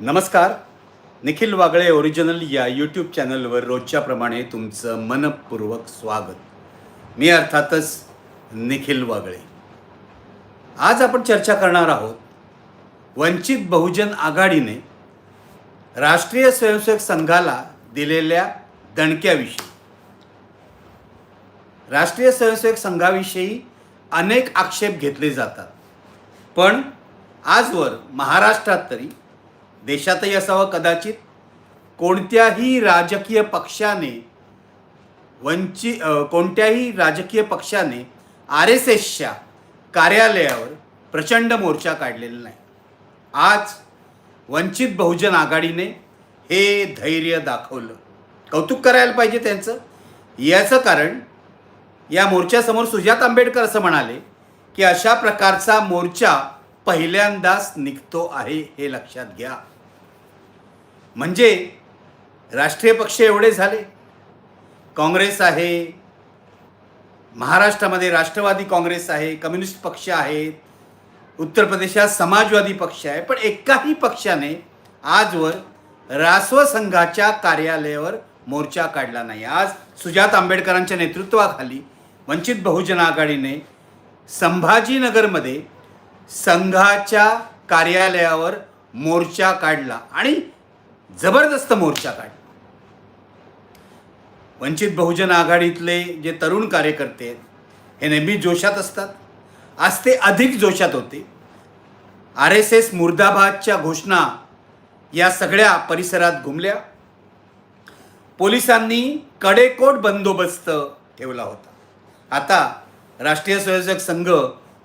नमस्कार. निखिल वागळे ओरिजिनल या यूट्यूब चॅनलवर रोजच्याप्रमाणे तुमचं मनपूर्वक स्वागत. मी अर्थातच निखिल वागळे. आज आपण चर्चा करणार आहोत वंचित बहुजन आघाडीने राष्ट्रीय स्वयंसेवक संघाला दिलेल्या दणक्याविषयी. राष्ट्रीय स्वयंसेवक संघाविषयी अनेक आक्षेप घेतले जातात. पण आजवर महाराष्ट्रात तरी देशातही असावं कदाचित. कोणत्याही राजकीय पक्षाने वंची कोणत्याही राजकीय पक्षाने आर एस एसच्या कार्यालयावर प्रचंड मोर्चा काढलेला नाही. आज वंचित बहुजन आघाडीने हे धैर्य दाखवलं. कौतुक करायला पाहिजे त्यांचं. याचं कारण या मोर्चासमोर सुजात आंबेडकर असं म्हणाले की अशा प्रकारचा मोर्चा पहिल्यांदाच निघतो आहे हे लक्षात घ्या. म्हणजे राष्ट्रीय पक्ष एवढे झाले. काँग्रेस आहे महाराष्ट्रामध्ये राष्ट्रवादी काँग्रेस आहे कम्युनिस्ट पक्ष आहेत उत्तर प्रदेशात समाजवादी पक्ष आहे पण एकाही पक्षाने आजवर रासव संघाच्या कार्यालयावर मोर्चा काढला नाही. आज सुजात आंबेडकरांच्या नेतृत्वाखाली वंचित बहुजन आघाडीने संभाजीनगरमध्ये संघाच्या कार्यालयावर मोर्चा काढला आणि जबरदस्त मोर्चा काढला. वंचित बहुजन आघाडीतले जे तरुण कार्यकर्ते आहेत हे नेहमी जोशात असतात. आज ते अधिक जोशात होते. आर एस एस मुर्दाबादच्या घोषणा या सगळ्या परिसरात घुमल्या. पोलिसांनी कडेकोट बंदोबस्त ठेवला होता. आता राष्ट्रीय स्वयंसेवक संघ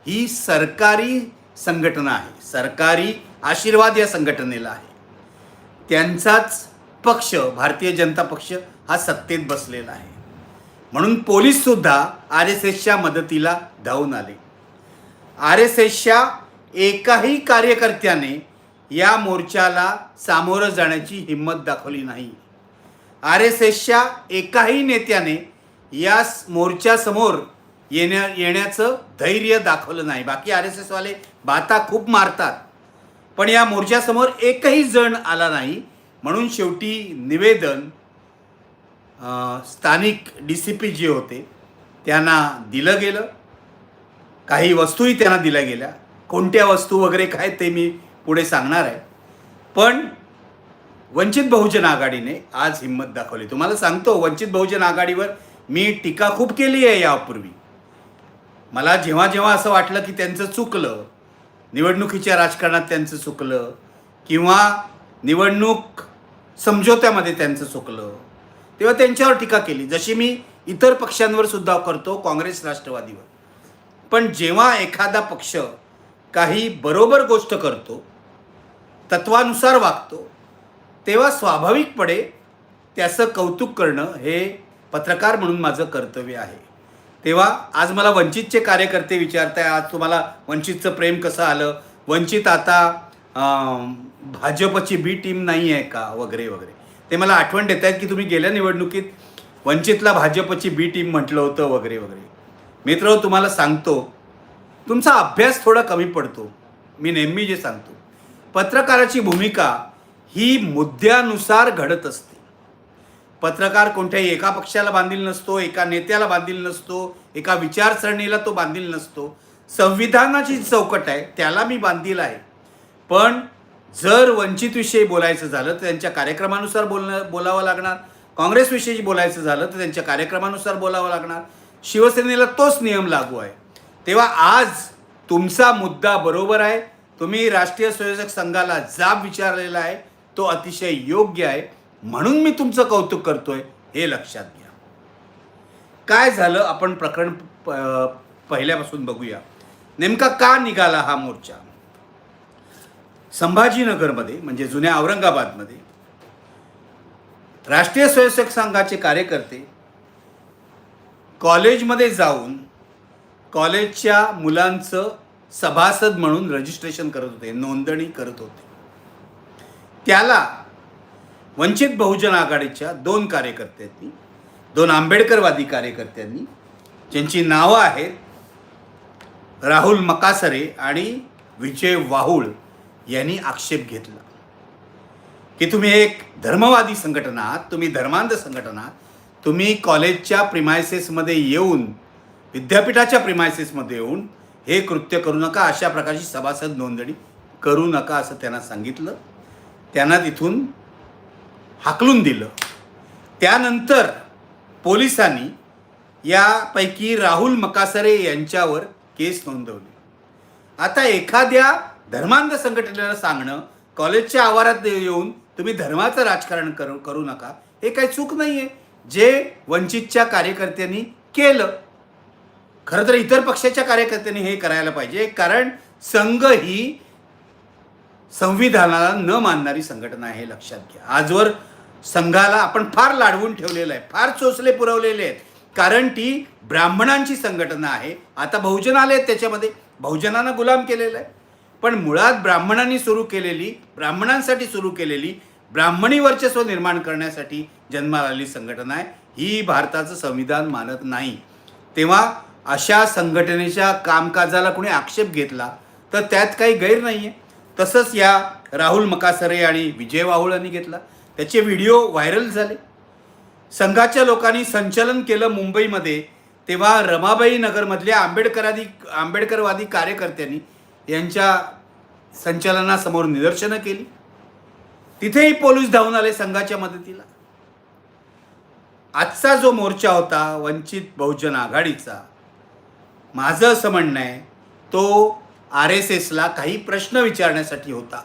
ही सरकारी संघटना आहे. सरकारी आशीर्वाद या संघटनेला आहे. त्यांचाच पक्ष भारतीय जनता पक्ष हा सत्तेत बसलेला आहे. म्हणून पोलीससुद्धा आर एस एसच्या मदतीला धावून आले. आर एस एसच्या एकाही कार्यकर्त्याने या मोर्चाला सामोरं जाण्याची हिंमत दाखवली नाही. आर एस एसच्या एकाही नेत्याने या मोर्चासमोर येण्या येण्याचं धैर्य दाखवलं नाही. बाकी आर एस एसवाले बाता खूप मारतात. पण या मोर्चासमोर एकही जण आला नाही. म्हणून शेवटी निवेदन स्थानिक डी सी पी जे होते त्यांना दिलं गेलं. काही वस्तूही त्यांना दिल्या गेल्या. कोणत्या वस्तू वगैरे काय ते मी पुढे सांगणार आहे. पण वंचित बहुजन आघाडीने आज हिंमत दाखवली. तुम्हाला सांगतो वंचित बहुजन आघाडीवर मी टीका खूप केली आहे यापूर्वी. मला जेव्हा जेव्हा असं वाटलं की त्यांचं चुकलं निवडणुकीच्या राजकारणात त्यांचं चुकलं किंवा निवडणूक समझोत्यामध्ये त्यांचं चुकलं तेव्हा त्यांच्यावर टीका केली. जशी मी इतर पक्षांवर सुद्धा करतो काँग्रेस राष्ट्रवादीवर. पण जेव्हा एखादा पक्ष काही बरोबर गोष्ट करतो तत्वानुसार वागतो तेव्हा स्वाभाविकपणे त्याचं कौतुक करणं हे पत्रकार म्हणून माझं कर्तव्य आहे. तेव्हा आज मला वंचितचे कार्यकर्ते विचारताय आज तुम्हाला वंचितचं प्रेम कसं आलं? वंचित आता भाजपची बी टीम नाही आहे का? वगैरे वगैरे. ते मला आठवण देत आहेत की तुम्ही गेल्या निवडणुकीत वंचितला भाजपची बी टीम म्हटलं होतं वगैरे वगैरे. मित्र तुम्हाला सांगतो तुमचा अभ्यास थोडा कमी पडतो. मी नेहमी जे सांगतो पत्रकाराची भूमिका ही मुद्द्यानुसार घडत असते. पत्रकार कोणत्याही एका पक्षाला बांधील नसतो एका नेत्याला बांधील नसतो एका विचारसरणीला तो बांधील नसतो. संविधानाची चौकट आहे त्याला मी बांधील आहे. पण जर वंचितविषयी बोलायचं झालं तर त्यांच्या कार्यक्रमानुसार बोलणं बोलावं लागणार. काँग्रेसविषयी बोलायचं झालं तर त्यांच्या कार्यक्रमानुसार बोलावं लागणार. शिवसेनेला तोच नियम लागू आहे. तेव्हा आज तुमचा मुद्दा बरोबर आहे. तुम्ही राष्ट्रीय स्वयंसेवक संघाला जाब विचारलेला आहे. तो अतिशय योग्य आहे. म्हणून मी तुमचं कौतुक करतोय हे लक्षात घ्या. काय झालं आपण प्रकरण पहिल्यापासून बघूया. नेमका का निघाला हा मोर्चा? संभाजीनगरमध्ये म्हणजे जुन्या औरंगाबादमध्ये राष्ट्रीय स्वयंसेवक संघाचे कार्यकर्ते कॉलेजमध्ये जाऊन कॉलेजच्या मुलांचं सभासद म्हणून रजिस्ट्रेशन करत होते नोंदणी करत होते. त्याला वंचित बहुजन आघाडीच्या दोन कार्यकर्त्यांनी दोन आंबेडकरवादी कार्यकर्त्यांनी ज्यांची नावं आहेत राहुल मकासरे आणि विजय वाहुळ यांनी आक्षेप घेतला. की तुम्ही एक धर्मवादी संघटना आहात तुम्ही धर्मांध संघटना आहात तुम्ही कॉलेजच्या प्रिमायसेसमध्ये येऊन विद्यापीठाच्या प्रिमायसेसमध्ये येऊन हे कृत्य करू नका अशा प्रकारची सभासद नोंदणी करू नका असं त्यांना सांगितलं. त्यांना तिथून हाकलून दिलं. त्यानंतर पोलिसांनी यापैकी राहुल मकासरे यांच्यावर केस नोंदवली. आता एखाद्या धर्मांध संघटनेला सांगणं कॉलेजच्या आवारात येऊन तुम्ही धर्माचं राजकारण करू करू नका हे काही चूक नाही आहे जे वंचितच्या कार्यकर्त्यांनी केलं. खरं तर इतर पक्षाच्या कार्यकर्त्यांनी हे करायला पाहिजे कारण संघ ही संविधानाला न मानणारी संघटना आहे लक्षात घ्या. आजवर संघाला आपण फार लाडवून ठेवलेलं आहे फार चोचले पुरवलेले आहेत. कारण ती ब्राह्मणांची संघटना आहे. आता बहुजन आले आहेत त्याच्यामध्ये. बहुजनांना गुलाम केलेलं आहे. पण मुळात ब्राह्मणांनी सुरू केलेली ब्राह्मणांसाठी सुरू केलेली ब्राह्मणी वर्चस्व निर्माण करण्यासाठी जन्माला आलेली संघटना आहे. ही भारताचं संविधान मानत नाही. तेव्हा अशा संघटनेच्या कामकाजाला कोणी आक्षेप घेतला तर त्यात काही गैर नाही आहे तसंच या राहुल मकासरे आणि विजय वाहुळांनी घेतला. त्याचे व्हिडिओ व्हायरल झाले. संघाच्या लोकांनी संचलन केलं मुंबईमध्ये तेव्हा रमाबाई नगरमधल्या आंबेडकरादी आंबेडकरवादी कार्यकर्त्यांनी यांच्या संचलनासमोर निदर्शनं केली. तिथेही पोलीस धावून आले संघाच्या मदतीला. आजचा जो मोर्चा होता वंचित बहुजन आघाडीचा माझं असं म्हणणं आहे तो आर एस एसला काही प्रश्न विचारण्यासाठी होता.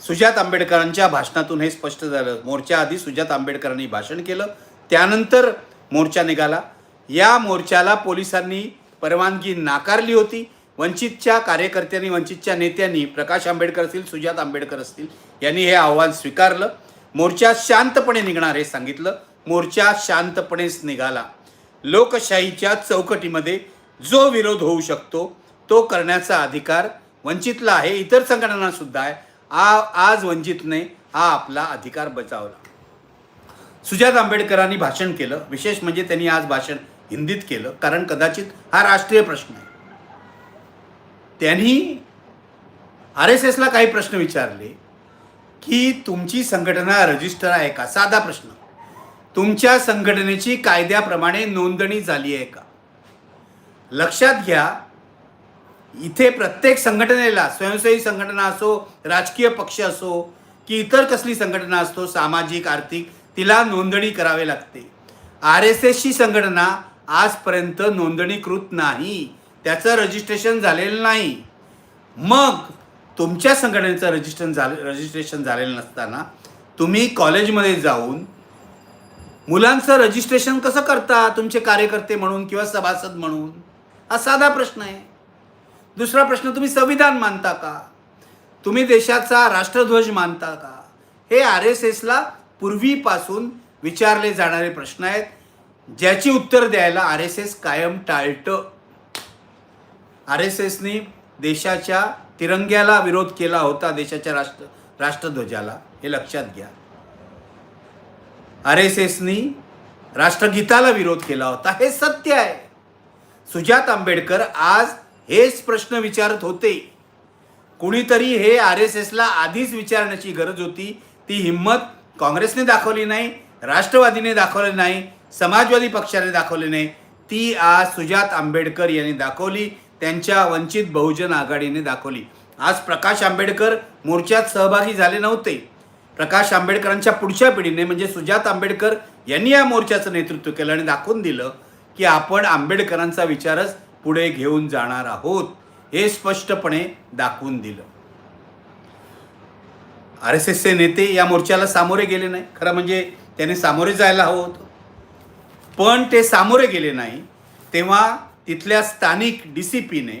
सुजात आंबेडकरांच्या भाषणातून हे स्पष्ट झालं. मोर्चा आधी सुजात आंबेडकरांनी भाषण केलं त्यानंतर मोर्चा निघाला. या मोर्चाला पोलिसांनी परवानगी नाकारली होती. वंचितच्या कार्यकर्त्यांनी वंचितच्या नेत्यांनी प्रकाश आंबेडकर असतील सुजात आंबेडकर असतील यांनी हे आव्हान स्वीकारलं. मोर्चा शांतपणे निघणार हे सांगितलं. मोर्चा शांतपणेच निघाला. लोकशाहीच्या चौकटीमध्ये जो विरोध होऊ शकतो तो करण्याचा अधिकार वंचितला आहे. इतर संघटनांना सुद्धा आहे. आ आज वंचितने हा आपला अधिकार बजावला. सुजात आंबेडकरांनी भाषण केलं. विशेष म्हणजे त्यांनी आज भाषण हिंदीत केलं. कारण कदाचित हा राष्ट्रीय प्रश्न आहे. त्यांनी आर एस एसला काही प्रश्न विचारले की तुमची संघटना रजिस्टर आहे का? साधा प्रश्न. तुमच्या संघटनेची कायद्याप्रमाणे नोंदणी झाली आहे का? लक्षात घ्या इथे प्रत्येक संघटनेला स्वयंसेवी संघटना असो राजकीय पक्ष असो की इतर कसली संघटना असतो सामाजिक आर्थिक तिला नोंदणी करावे लागते. आर एस एसची संघटना आजपर्यंत नोंदणीकृत नाही. त्याचं रजिस्ट्रेशन झालेलं नाही. मग तुमच्या संघटनेचं रजिस्ट्रेशन झालं रजिस्ट्रेशन झालेलं नसताना तुम्ही कॉलेजमध्ये जाऊन मुलांचं रजिस्ट्रेशन कसं करता? तुमचे कार्यकर्ते म्हणून किंवा सभासद म्हणून? हा साधा प्रश्न आहे. दुसरा प्रश्न तुम्ही संविधान मानता का? तुम्ही देशाचा राष्ट्रध्वज मानता का? हे आर एस एसला पूर्वीपासून विचारले जाणारे प्रश्न आहेत. ज्याची उत्तर द्यायला आर एस एस कायम टाळतं. आर एस एसनी देशाच्या तिरंग्याला विरोध केला होता देशाच्या राष्ट्र राष्ट्रध्वजाला. हे लक्षात घ्या. आर एस एसनी राष्ट्रगीताला विरोध केला होता. हे सत्य आहे. सुजात आंबेडकर आज हेच प्रश्न विचारत होते. कुणीतरी हे आर एस एसला आधीच विचारण्याची गरज होती. ती हिंमत काँग्रेसने दाखवली नाही राष्ट्रवादीने दाखवली नाही समाजवादी पक्षाने दाखवली नाही. ती आज सुजात आंबेडकर यांनी दाखवली त्यांच्या वंचित बहुजन आघाडीने दाखवली. आज प्रकाश आंबेडकर मोर्चात सहभागी झाले नव्हते. प्रकाश आंबेडकरांच्या पुढच्या पिढीने म्हणजे सुजात आंबेडकर यांनी या मोर्चाचं नेतृत्व केलं आणि दाखवून दिलं की आपण आंबेडकरांचा विचारच पुढे घेऊन जाणार आहोत हे स्पष्टपणे दाखवून दिलं. आर एस एसचे नेते या मोर्चाला सामोरे गेले नाही. खरं म्हणजे त्याने सामोरे जायला हवं होतं. पण ते सामोरे गेले नाही तेव्हा तिथल्या स्थानिक डी सी पीने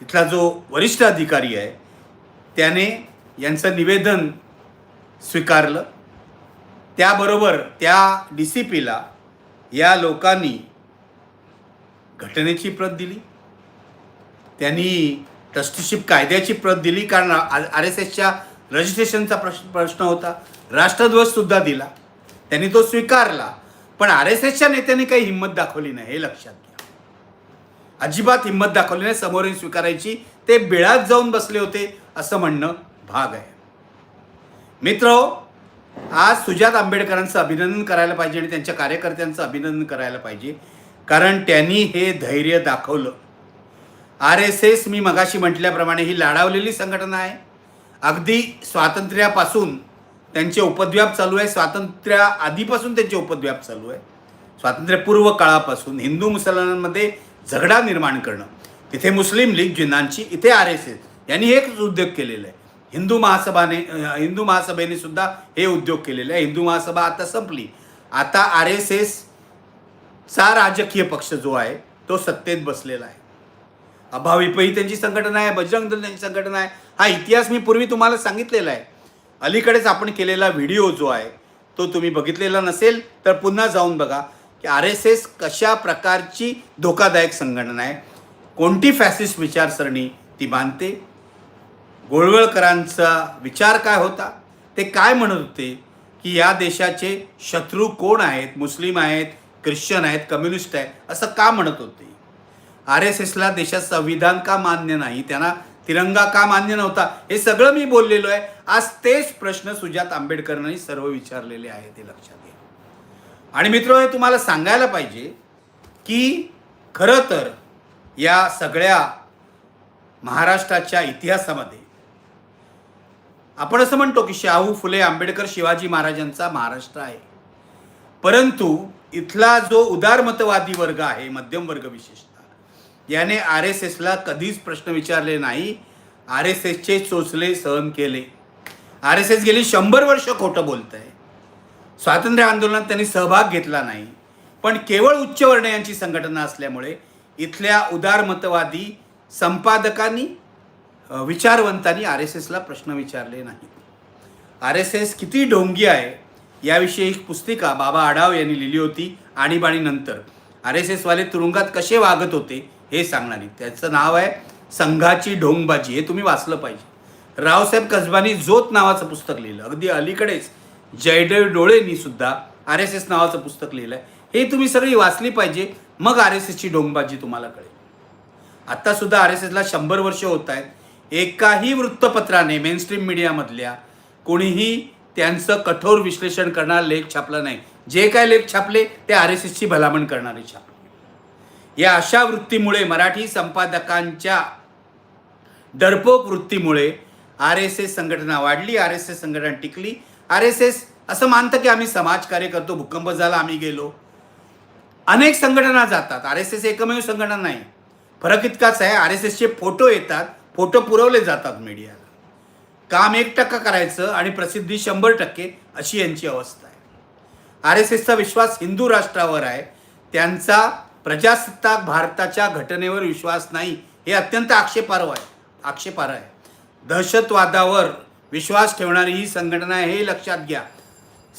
तिथला जो वरिष्ठ अधिकारी आहे त्याने यांचं निवेदन स्वीकारलं. त्याबरोबर त्या डी सी पीला या लोकांनी घटनेची प्रत दिली. त्यांनी ट्रस्टीशिप कायद्याची प्रत दिली कारण आर एस एसच्या रजिस्ट्रेशनचा प्रश्न प्रश्न होता. राष्ट्रध्वजसुद्धा दिला. त्यांनी तो स्वीकारला. पण आर एस एसच्या नेत्यांनी काही हिंमत दाखवली नाही हे लक्षात घ्या. अजिबात हिंमत दाखवली नाही समोरून स्वीकारायची. ते बिळात जाऊन बसले होते असं म्हणणं भाग आहे. मित्र हो, आज सुजात आंबेडकरांचं अभिनंदन करायला पाहिजे आणि त्यांच्या कार्यकर्त्यांचं अभिनंदन करायला पाहिजे. कारण त्यांनी हे धैर्य दाखवलं. आर एस एस मी मगाशी म्हटल्याप्रमाणे ही लाडावलेली संघटना आहे. अगदी स्वातंत्र्यापासून त्यांचे उपद्व्याप चालू आहे. स्वातंत्र्या आधीपासून त्यांचे उपद्व्याप चालू आहे. स्वातंत्र्यपूर्व काळापासून हिंदू मुसलमानांमध्ये झगडा निर्माण करणं. तिथे मुस्लिम लीग जिन्नांची इथे आर एस एस यांनी हेच उद्योग केलेला आहे. हिंदू महासभाने हिंदू महासभेने सुद्धा हे उद्योग केलेले आहे. हिंदू महासभा आता संपली. आता आर एस एस सा राजकीय पक्ष जो आहे तो सत्तेत बसलेला आहे. अभाविपही त्यांची संघटना आहे बजरंग दल त्यांची संघटना आहे हा इतिहास मी पूर्वी तुम्हाला सांगितलेला आहे. अलीकडेच आपण केलेला व्हिडिओ जो आहे तो तुम्ही बघितलेला नसेल तर पुन्हा जाऊन बघा की आर एस एस कशा प्रकारची धोकादायक संघटना आहे. कोणती फॅसिस्ट विचारसरणी ती मानते? गोळवळकरांचा विचार काय होता? ते काय म्हणत होते की या देशाचे शत्रू कोण आहेत? मुस्लिम आहेत? ख्रिश्चन आहेत कम्युनिस्ट आहेत असं का म्हणत होते? आर एस एसला देशात संविधान का मान्य नाही? त्यांना तिरंगा का मान्य नव्हता? हे सगळं मी बोललेलो आहे. आज तेच प्रश्न सुजात आंबेडकरांनी सर्व विचारलेले आहे ते लक्षात घ्या. आणि मित्र हे तुम्हाला सांगायला पाहिजे की खरं तर या सगळ्या महाराष्ट्राच्या इतिहासामध्ये आपण असं म्हणतो की शाहू फुले आंबेडकर शिवाजी महाराजांचा महाराष्ट्र आहे. परंतु इथला जो उदारमतवादी वर्ग आहे मध्यम वर्ग विशेषतः याने आर एस एसला कधीच प्रश्न विचारले नाही. आर एस एसचे चोचले सहन केले. आर एस एस गेली शंभर वर्ष खोटं बोलत आहे स्वातंत्र्य आंदोलनात त्यांनी सहभाग घेतला नाही. पण केवळ उच्चवर्णीयांची संघटना असल्यामुळे इथल्या उदारमतवादी संपादकांनी विचारवंतांनी आर एस एसला प्रश्न विचारले नाहीत. आर एस एस किती ढोंगी आहे याविषयी एक पुस्तिका बाबा आढाव यांनी लिहिली होती आणीबाणीनंतर आर एस एसवाले तुरुंगात कसे वागत होते हे सांगणारी. त्याचं नाव आहे संघाची ढोंगबाजी. हे तुम्ही वाचलं पाहिजे. रावसाहेब कसबानी जोत नावाचं पुस्तक लिहिलं. अगदी अलीकडेच जयदेव डोळेंनी सुद्धा आर एस एस नावाचं पुस्तक लिहिलं आहे हे तुम्ही सगळी वाचली पाहिजे मग आर एस एसची ढोंगबाजी तुम्हाला कळेल. आत्तासुद्धा आर एस एसला शंभर वर्ष होत आहेत. एकाही वृत्तपत्राने मेनस्ट्रीम मीडियामधल्या कोणीही त्यांचं कठोर विश्लेषण करणारा लेख छापला नाही. जे काय लेख छापले ते आर एस एसची भलामण करणारे छापले या अशा वृत्तीमुळे मराठी संपादकांच्या डरपोक वृत्तीमुळे आर एस एस संघटना वाढली आर एस एस संघटना टिकली. आर एस एस असं मानतं की आम्ही समाजकार्य करतो भूकंप झाला आम्ही गेलो. अनेक संघटना जातात. आर एस एस एकमेव संघटना नाही. फरक इतकाच आहे आर एस एसचे फोटो येतात फोटो पुरवले जातात मीडियाला. काम एक टक्का करायचं आणि प्रसिद्धी शंभर टक्के अशी यांची अवस्था आहे. आर एस एसचा विश्वास हिंदू राष्ट्रावर आहे. त्यांचा प्रजासत्ताक भारताच्या घटनेवर विश्वास नाही हे अत्यंत आक्षेपार्ह आहे. आक्षेपार्ह आहे. दहशतवादावर विश्वास ठेवणारी ही संघटना आहे हे लक्षात घ्या.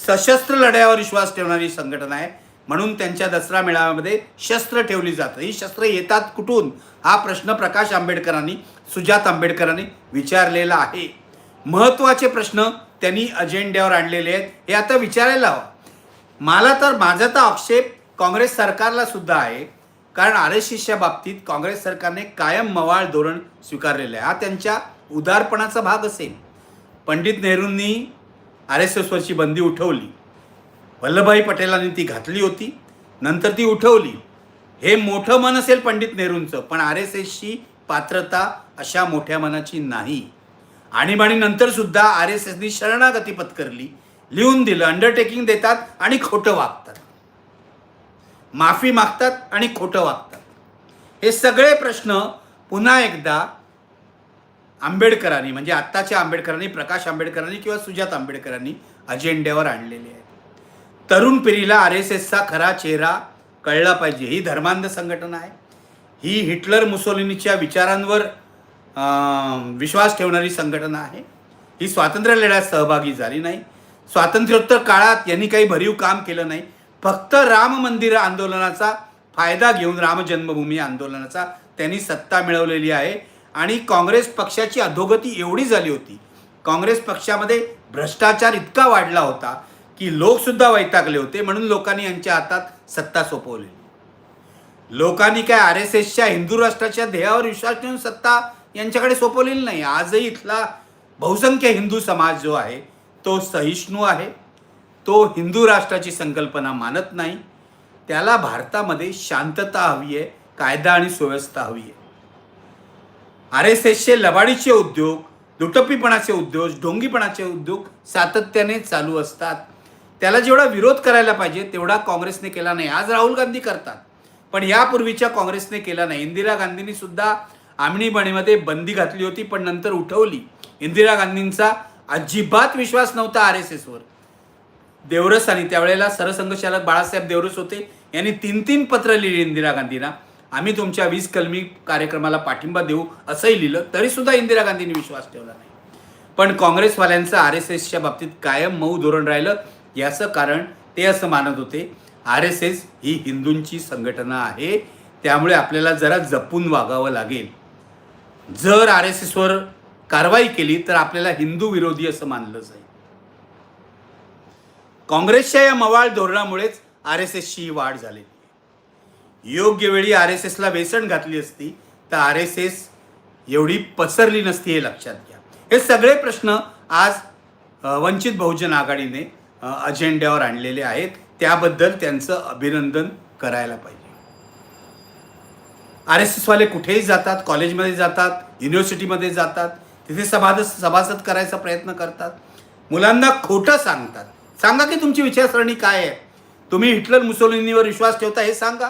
सशस्त्र लढ्यावर विश्वास ठेवणारी संघटना आहे. म्हणून त्यांच्या दसरा मेळाव्यामध्ये शस्त्र ठेवली जातं. ही शस्त्र येतात कुठून? हा प्रश्न प्रकाश आंबेडकरांनी सुजात आंबेडकरांनी विचारलेला आहे. महत्त्वाचे प्रश्न त्यांनी अजेंड्यावर आणलेले आहेत. हे आता विचारायला हवं. मला तर माझा तर आक्षेप काँग्रेस सरकारला सुद्धा आहे. कारण आर एस एसच्या बाबतीत काँग्रेस सरकारने कायम मवाळ धोरण स्वीकारलेलं आहे. हा त्यांच्या उदारपणाचा भाग असेल. पंडित नेहरूंनी आर एस एसवरची बंदी उठवली. वल्लभभाई पटेलांनी ती घातली होती. नंतर ती उठवली. हे मोठं मन असेल पंडित नेहरूंचं पण आर एस एसची पात्रता अशा मोठ्या मनाची नाही. आणीबाणीनंतर सुद्धा आर एस एसनी शरणागती पत्करली लिहून दिलं अंडरटेकिंग देतात आणि खोटं वागतात. माफी मागतात आणि खोटं वागतात. हे सगळे प्रश्न पुन्हा एकदा आंबेडकरांनी म्हणजे आत्ताच्या आंबेडकरांनी प्रकाश आंबेडकरांनी किंवा सुजात आंबेडकरांनी अजेंड्यावर आणलेले आहेत. तरुण पिढीला आर एस एसचा खरा चेहरा कळला पाहिजे. ही धर्मांध संघटना आहे. ही हिटलर मुसोलिनीच्या विचारांवर विश्वास ठेवणारी संघटना आहे. ही स्वातंत्र्य लढ्यात सहभागी झाली नाही. स्वातंत्र्योत्तर काळात यांनी काही भरीव काम केलं नाही. फक्त राम मंदिर आंदोलनाचा फायदा घेऊन राम जन्मभूमी आंदोलनाचा त्यांनी सत्ता मिळवलेली आहे. आणि काँग्रेस पक्षाची अधोगती एवढी झाली होती. काँग्रेस पक्षामध्ये भ्रष्टाचार इतका वाढला होता की लोकसुद्धा वैतागले होते. म्हणून लोकांनी यांच्या हातात सत्ता सोपवली. लोकांनी काय आर एस एसच्या हिंदू राष्ट्राच्या ध्येयावर विश्वास ठेवून सत्ता यांच्याकडे सोपवलेली नाही. आजही इथला बहुसंख्य हिंदू समाज जो आहे तो सहिष्णू आहे. तो हिंदू राष्ट्राची संकल्पना मानत नाही. त्याला भारतामध्ये शांतता हवी आहे कायदा आणि सुव्यवस्था हवी आहे. आर एस एसचे लबाडीचे उद्योग दुटप्पीपणाचे उद्योग ढोंगीपणाचे उद्योग सातत्याने चालू असतात. त्याला जेवढा विरोध करायला पाहिजे तेवढा काँग्रेसने केला नाही. आज राहुल गांधी करतात. पण यापूर्वीच्या काँग्रेसने केला नाही. इंदिरा गांधींनी सुद्धा आमणीबाणीमध्ये बंदी घातली होती पण नंतर उठवली. इंदिरा गांधींचा अजिबात विश्वास नव्हता आर एस एसवर. देवरस आणि त्यावेळेला सरसंघचालक बाळासाहेब देवरस होते. यांनी तीन तीन पत्र लिहिली इंदिरा गांधींना. आम्ही तुमच्या वीस कलमी कार्यक्रमाला पाठिंबा देऊ असंही लिहिलं. तरीसुद्धा इंदिरा गांधींनी विश्वास ठेवला नाही. पण काँग्रेसवाल्यांचं आर एस एसच्या बाबतीत कायम मऊ धोरण राहिलं. याचं कारण ते असं मानत होते आर एस एस ही हिंदूंची संघटना आहे. त्यामुळे आपल्याला जरा जपून वागावं लागेल. जर आर एस एसवर कारवाई केली तर आपल्याला हिंदू विरोधी असं मानलं जाईल. काँग्रेसच्या या मवाळ धोरणामुळेच आर एस एसची वाढ झालेली आहे. योग्य वेळी आर एस एसला वेसण घातली असती तर आर एस एस एवढी पसरली नसती हे लक्षात घ्या. हे सगळे प्रश्न आज वंचित बहुजन आघाडीने अजेंड्यावर आणलेले आहेत. त्याबद्दल त्यांचं अभिनंदन करायला पाहिजे. आर एस एसवाले कुठेही जातात कॉलेजमध्ये जातात युनिव्हर्सिटीमध्ये जातात तिथे सभाद सभासद करायचा प्रयत्न करतात. मुलांना खोटं सांगतात. सांगा की तुमची विचारसरणी काय आहे? तुम्ही हिटलर मुसोलिनीवर विश्वास ठेवता हे सांगा.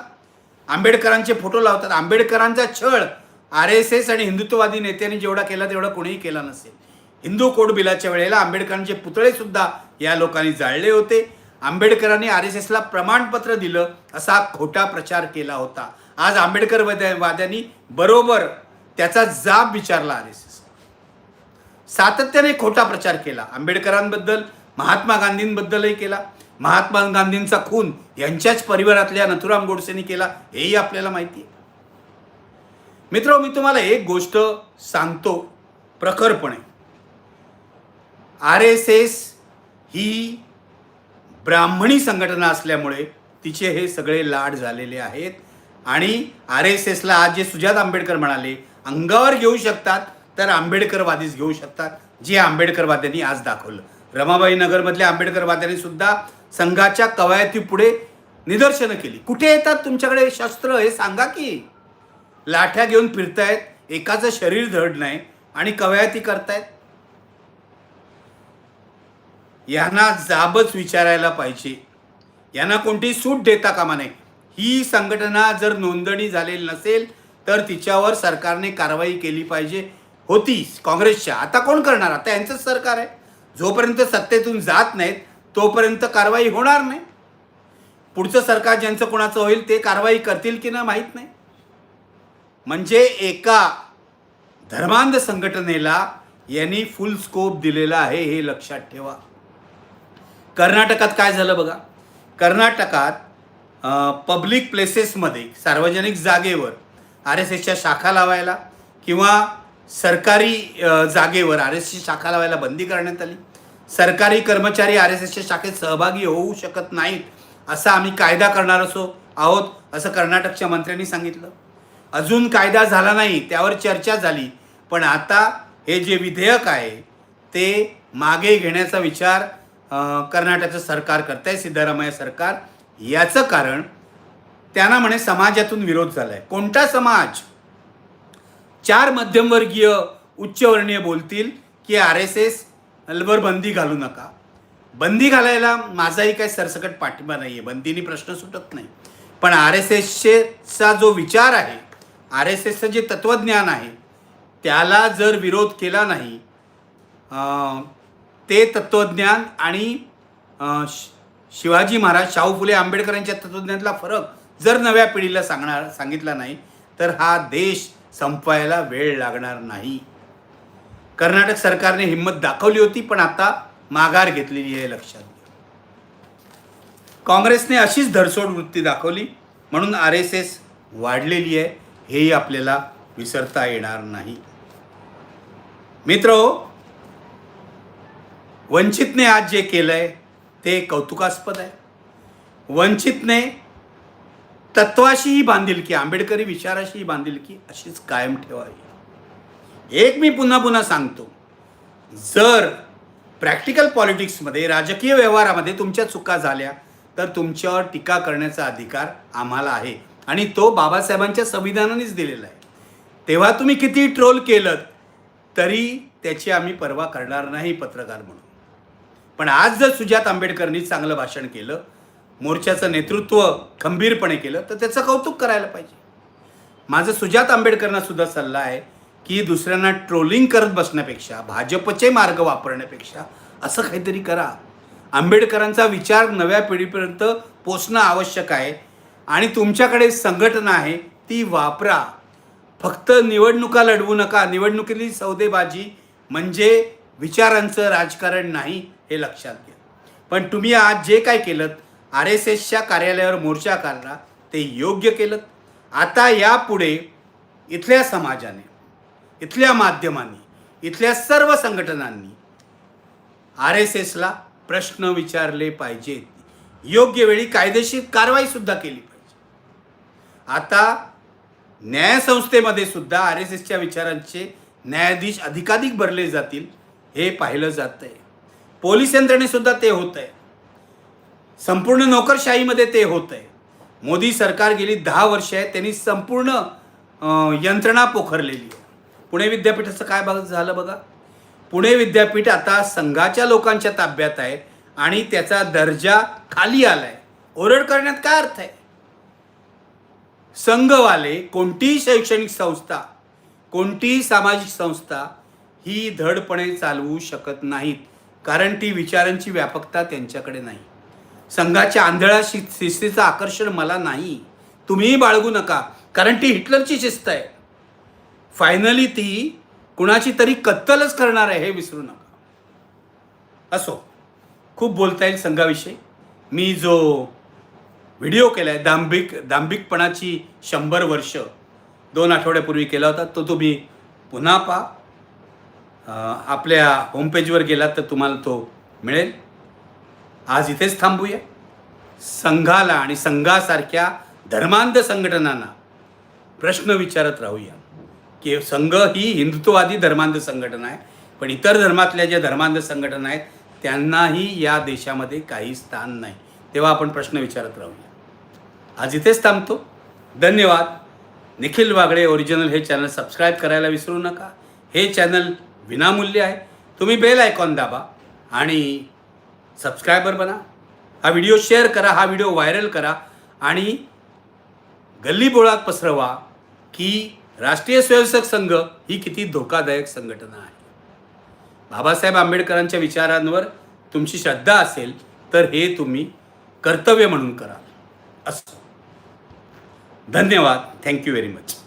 आंबेडकरांचे फोटो लावतात. आंबेडकरांचा छळ आर एस एस आणि हिंदुत्ववादी नेत्यांनी जेवढा केला तेवढा कोणीही केला नसेल. हिंदू कोड बिलाच्या वेळेला आंबेडकरांचे पुतळेसुद्धा या लोकांनी जाळले होते. आंबेडकरांनी आर एस एसला प्रमाणपत्र दिलं असा खोटा प्रचार केला होता. आज आंबेडकर वाद्यांनी बरोबर त्याचा जाब विचारला आर एस एस. सातत्याने खोटा प्रचार केला. आंबेडकरांबद्दल महात्मा गांधींबद्दलही केला. महात्मा गांधींचा खून यांच्याच परिवारातल्या नथुराम गोडसेनी केला हेही आपल्याला माहिती आहे. मित्र मी तुम्हाला एक गोष्ट सांगतो प्रखरपणे. आर एस एस ही ब्राह्मणी संघटना असल्यामुळे तिचे हे सगळे लाड झालेले आहेत. आणि आर एस एसला आज जे सुजात आंबेडकर म्हणाले अंगावर घेऊ शकतात तर आंबेडकरवादीच घेऊ शकतात जे आंबेडकरवाद्यांनी आज दाखवलं. रमाबाई नगरमधल्या आंबेडकरवाद्यांनी सुद्धा संघाच्या कवायती पुढे निदर्शनं केली. कुठे येतात तुमच्याकडे शस्त्र हे सांगा की. लाठ्या घेऊन फिरतायत एकाचं शरीर धड नाही आणि कवायती करतायत. यांना जाबच विचारायला पाहिजे. यांना कोणती सूट देता कामा नये. ही संघटना जर नोंदणी झालेली नसेल तर तिच्यावर सरकारने कारवाई केली पाहिजे होती काँग्रेसच्या. आता कोण करणार? आता यांचंच सरकार आहे. जोपर्यंत सत्तेतून जात नाहीत तोपर्यंत कारवाई होणार नाही. पुढचं सरकार ज्यांचं कोणाचं होईल ते कारवाई करतील की ना माहीत नाही. म्हणजे एका धर्मांध संघटनेला यांनी फुल स्कोप दिलेला आहे हे लक्षात ठेवा. कर्नाटकात काय झालं बघा? कर्नाटकात पब्लिक प्लेसेसमध्ये सार्वजनिक जागेवर आर एस एसच्या शाखा लावायला किंवा सरकारी जागेवर आर एस एसची शाखा लावायला बंदी करण्यात आली. सरकारी कर्मचारी आर एस एसच्या शाखेत सहभागी होऊ शकत नाहीत असा आम्ही कायदा करणार असो आहोत असं कर्नाटकच्या मंत्र्यांनी सांगितलं. अजून कायदा झाला नाही त्यावर चर्चा झाली पण आता हे जे विधेयक आहे ते मागे घेण्याचा विचार कर्नाटकचं सरकार करत आहे सिद्धरामय्या सरकार. याचं कारण त्यांना म्हणे समाजातून विरोध झाला आहे कोणता समाज? चार मध्यमवर्गीय उच्चवर्णीय बोलतील की आर एस एस अलवर बंदी घालू नका. बंदी घालायला माझाही काही सरसकट पाठिंबा नाही आहे बंदीने प्रश्न सुटत नाही. पण आर एस एसचा जो विचार आहे आर एस एसचं जे तत्त्वज्ञान आहे त्याला जर विरोध केला नाही ते तत्त्वज्ञान आणि शिवाजी महाराज शाहू फुले आंबेडकरांच्या तत्वज्ञानातला फरक जर नव्या पिढीला सांगणार सांगितला नाही तर हा देश संपवायला वेळ लागणार नाही. कर्नाटक सरकारने हिंमत दाखवली होती पण आता माघार घेतलेली आहे लक्षात घ्या. काँग्रेसने अशीच धरसोड वृत्ती दाखवली म्हणून आर एस एस वाढलेली आहे हेही आपल्याला विसरता येणार नाही. मित्र वंचितने आज जे केलंय ते कौतुकास्पद आहे. वंचितने तत्वाशीही बांधिलकी आंबेडकरी विचाराशीही बांधिलकी अशीच कायम ठेवावी. एक मी पुन्हा पुन्हा सांगतो. जर प्रॅक्टिकल पॉलिटिक्समध्ये राजकीय व्यवहारामध्ये तुमच्या चुका झाल्या तर तुमच्यावर टीका करण्याचा अधिकार आम्हाला आहे. आणि तो बाबासाहेबांच्या संविधानानेच दिलेला आहे. तेव्हा तुम्ही किती ट्रोल केलं तरी त्याची आम्ही पर्वा करणार नाही पत्रकार म्हणून. पण आज जर सुजात आंबेडकरनी चांगलं भाषण केलं मोर्चाचं नेतृत्व खंबीरपणे केलं तर त्याचं कौतुक करायला पाहिजे. माझं सुजात आंबेडकरना सुद्धा सल्ला आहे की दुसऱ्यांना ट्रोलिंग करत बसण्यापेक्षा भाजपचे मार्ग वापरण्यापेक्षा असं काहीतरी करा. आंबेडकरांचा विचार नव्या पिढीपर्यंत पोचणं आवश्यक आहे आणि तुमच्याकडे संघटना आहे ती वापरा. फक्त निवडणुका लढवू नका. निवडणुकीतली सौदेबाजी म्हणजे विचारांचं राजकारण नाही हे लक्षात घ्या. पण तुम्ही आज जे काय केलं आर एस एसच्या कार्यालयावर मोर्चा काढला ते योग्य केलं आता यापुढे इथल्या समाजाने इथल्या माध्यमांनी इथल्या सर्व संघटनांनी आर एस एसला प्रश्न विचारले पाहिजेत. योग्य वेळी कायदेशीर कारवाई सुद्धा केली पाहिजे. आता न्यायसंस्थेमध्ये सुद्धा आर एस एसच्या विचारांचे न्यायाधीश अधिकाधिक भरले जातील हे पाहिलं जात आहे पोलीस यंत्रणेसुद्धा ते होत आहे संपूर्ण नोकरशाहीमध्ये ते होत आहे मोदी सरकार गेली दहा वर्ष आहे त्यांनी संपूर्ण यंत्रणा पोखरलेली आहे. पुणे विद्यापीठाचं काय बघ झालं बघा. पुणे विद्यापीठ आता संघाच्या लोकांच्या ताब्यात आहे आणि त्याचा दर्जा खाली आलाय. ओरड करण्यात काय अर्थ आहे? संघवाले कोणतीही शैक्षणिक संस्था कोणतीही सामाजिक संस्था ही धडपणे चालवू शकत नाहीत. कारण ती विचारांची व्यापकता त्यांच्याकडे नाही. संघाच्या आंधळा शि शिस्तीचं आकर्षण मला नाही. तुम्हीही बाळगू नका कारण ती हिटलरची शिस्त आहे. फायनली ती कुणाची तरी कत्तलच करणार आहे हे विसरू नका. असो खूप बोलता येईल संघाविषयी. मी जो व्हिडिओ केला आहे दांभिक दांभिकपणाची शंभर वर्ष दोन आठवड्यापूर्वी केला होता तो तुम्ही पुन्हा पहा. आपल्या होमपेजवर गेलात तर तुम्हाला तो मिळेल. आज इथेच थांबूया. संघाला आणि संघासारख्या धर्मांध संघटनांना प्रश्न विचारत राहूया. की संघ ही हिंदुत्ववादी धर्मांध संघटना आहे पण इतर धर्मातल्या ज्या धर्मांध संघटना आहेत त्यांनाही या देशामध्ये काही स्थान नाही. तेव्हा आपण प्रश्न विचारत राहूया. आज इथेच थांबतो. धन्यवाद. निखिल वागडे ओरिजिनल हे चॅनल सबस्क्राईब करायला विसरू नका. हे चॅनल विनामूल्य आहे. तुम्ही बेल आयकॉन दाबा आणि सबस्क्रायबर बना. हा व्हिडिओ शेअर करा हा व्हिडिओ व्हायरल करा आणि गल्लीबोळात पसरवा की राष्ट्रीय स्वयंसेवक संघ ही किती धोकादायक संघटना आहे. बाबासाहेब आंबेडकरांच्या विचारांवर तुमची श्रद्धा असेल तर हे तुम्ही कर्तव्य म्हणून करा. असं. धन्यवाद. Thank you very much